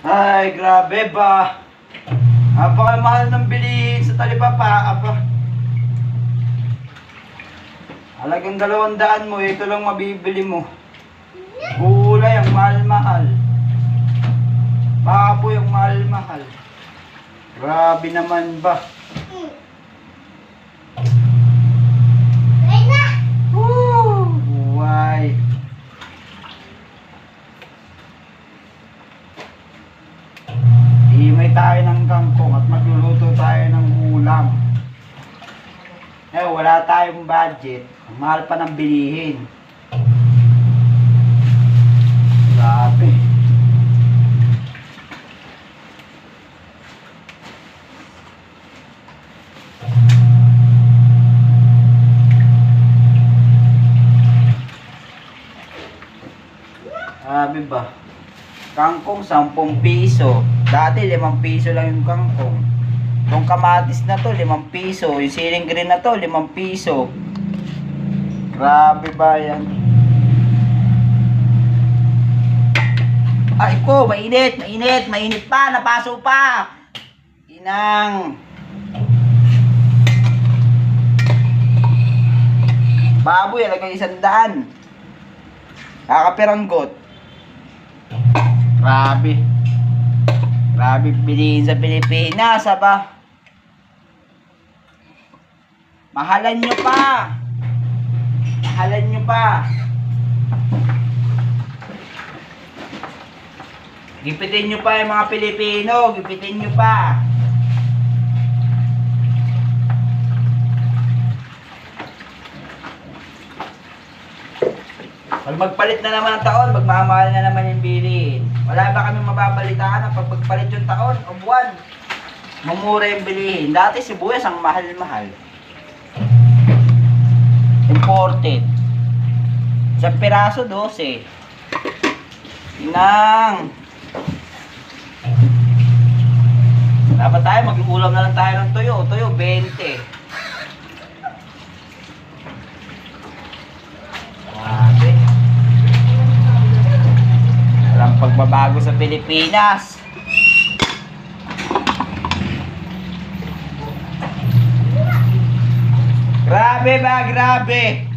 Ay, grabe ba? Napakamahal ng bilihin sa talipapa. Apa. Halagang dalawang daan mo, ito lang mabibili mo. Gulay ang mahal-mahal. Baboy ang mahal-mahal. Grabe naman ba? Himay tayo ng kangkong at magluluto tayo ng ulam. Eh, wala tayong budget. Ang mahal pa ng bilihin. Grabe. Grabe ba? Kangkong 10 piso. Dati 5 piso lang yung kangkong. Yung kamatis na to 5 piso. Yung siling green na to 5 piso. Grabe ba yan? Ay ko, mainit, mainit, mainit pa, napaso pa. Inang. Baboy, alagay isang daan. Kakapiranggot. Grabe. Grabe bilihin sa Pilipinas, aba. Mahalan nyo pa. Mahalan nyo pa. Gipitin nyo pa yung mga Pilipino. Gipitin nyo pa. Pag magpalit na naman ang taon, magmamahal na naman yung bilihin. Wala ba kami mababalitaan na pag magpalit yung taon o buwan? Mamura yung bilihin. Dati sibuyas ang mahal-mahal. Imported. Sa piraso, 12. Inang. Dapat tayo, mag-ulam na lang tayo ng tuyo. Tuyo, 20. Pagbabago sa Pilipinas. Grabe ba? Grabe.